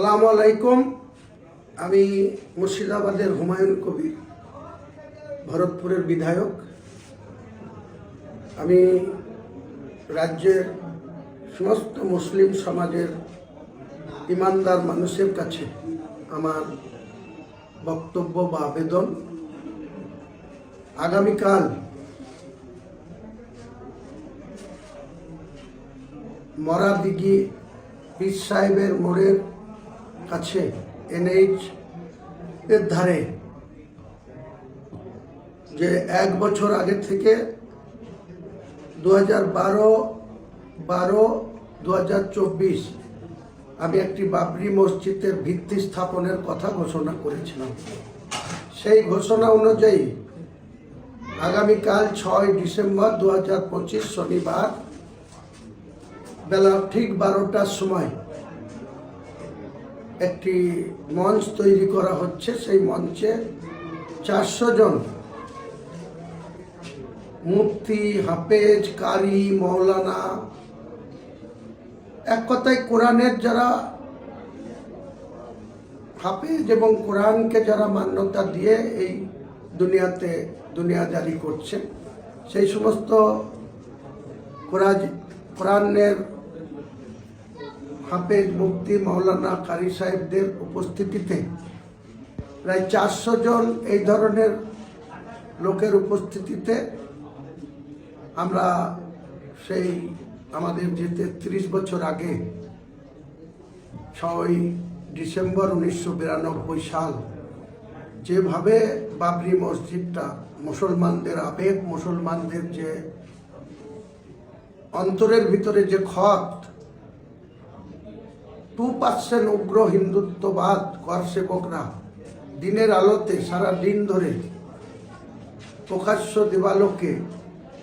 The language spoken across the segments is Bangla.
সালামু আলাইকুম। আমি মুর্শিদাবাদের হুমায়ুন কবির, ভরতপুরের বিধায়ক। আমি রাজ্যের সমস্ত মুসলিম সমাজের ইমানদার মানুষের কাছে আমার বক্তব্য বা আবেদন। আগামীকাল মরা দিঘি পীর সাহেবের মোড়ের কাছে এনএইচ এর ধারে যে এক বছর আগে থেকে দু হাজার বারো বারো দু আমি একটি বাবরি মসজিদের ভিত্তি স্থাপনের কথা ঘোষণা করেছিলাম। সেই ঘোষণা অনুযায়ী আগামীকাল ছয় ডিসেম্বর দু হাজার পঁচিশ শনিবার বেলা ঠিক বারোটার সময় একটি মঞ্চ তৈরি করা হচ্ছে, সেই মঞ্চে চারশো জন। মুফতি, হাফেজ, কারি মৌলানা এক কথায় কোরআনের যারা হাফেজ এবং কোরআনকে যারা মান্যতা দিয়ে এই দুনিয়াতে দুনিয়াদারি করছেন সেই সমস্ত কোরআন কোরআনের হাফেজ মুফতি মৌলানা কারি সাহেবদের উপস্থিতিতে প্রায় চারশো জন এই ধরনের লোকের উপস্থিতিতে আমরা সেই আমাদের যে তেত্রিশ বছর আগে ছয় ডিসেম্বর উনিশশো বিরানব্বই সাল যেভাবে বাবরি মসজিদটা মুসলমানদের আবেগ, মুসলমানদের যে অন্তরের ভিতরে যে ক্ষত টু পার্সেন্ট উগ্র হিন্দুত্ববাদ কর সেবকরা দিনের আলোতে সারা দিন ধরে প্রকাশ্য দেবালোকে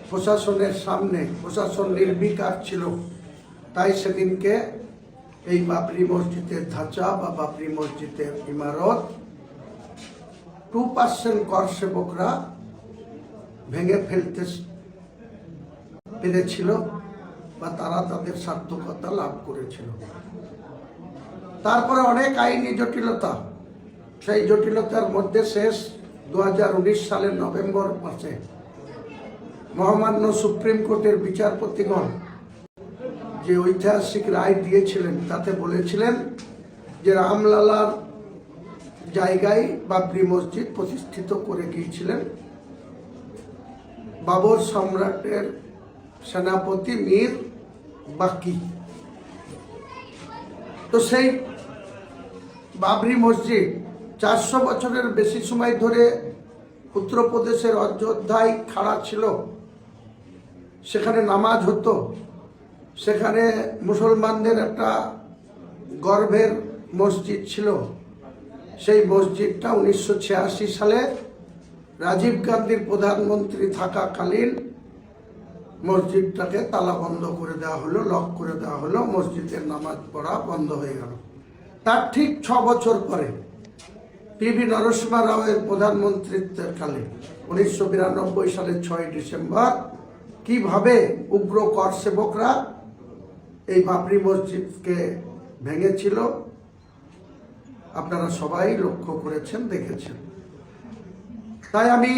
প্রশাসনের সামনে প্রশাসন নির্বিকার ছিল। তাই সেদিনকে এই বাবরি মসজিদের ধাঁচা বা বাবরি মসজিদের ইমারত টু পার্সেন্ট কর সেবকরা ভেঙে ফেলতে পেরেছিল বা তারা তাদের সার্থকতা লাভ করেছিল। তারপরে অনেক আইনি জটিলতা। সেই জটিলতার মধ্যে শেষ দু হাজার উনিশ সালের নভেম্বর মাসে মহামান্য সুপ্রিম কোর্টের বিচারপতিগণ যে ঐতিহাসিক রায় দিয়েছিলেন, তাতে বলেছিলেন যে রামলালার জায়গায় বাবরি মসজিদ প্রতিষ্ঠিত করে গিয়েছিলেন। বাবর সম্রাটের সেনাপতি মীর বাকি। তো সেই বাবরি মসজিদ। চারশো বছরের বেশি সময় ধরে উত্তরপ্রদেশের অযোধ্যায় খাড়া ছিল। সেখানে নামাজ হতো। সেখানে মুসলমানদের একটা গর্ভের মসজিদ ছিল। সেই মসজিদটা উনিশশো ছিয়াশি সালে রাজীব গান্ধীর প্রধানমন্ত্রী থাকাকালীন মসজিদটাকে তালা বন্ধ করে দেওয়া হলো, লক করে দেওয়া হলো, মসজিদের নামাজ পড়া বন্ধ হয়ে গেল। তার ঠিক ছ বছর পরে পিভি নরসিমা রাওয়ের প্রধানমন্ত্রীত্বের কালে উনিশশো বিরানব্বই সালের ছয় ডিসেম্বর কীভাবে উগ্র কর সেবকরা এই বাবরি মসজিদকে ভেঙেছিল, আপনারা সবাই লক্ষ্য করেছেন, দেখেছেন। তাই আমি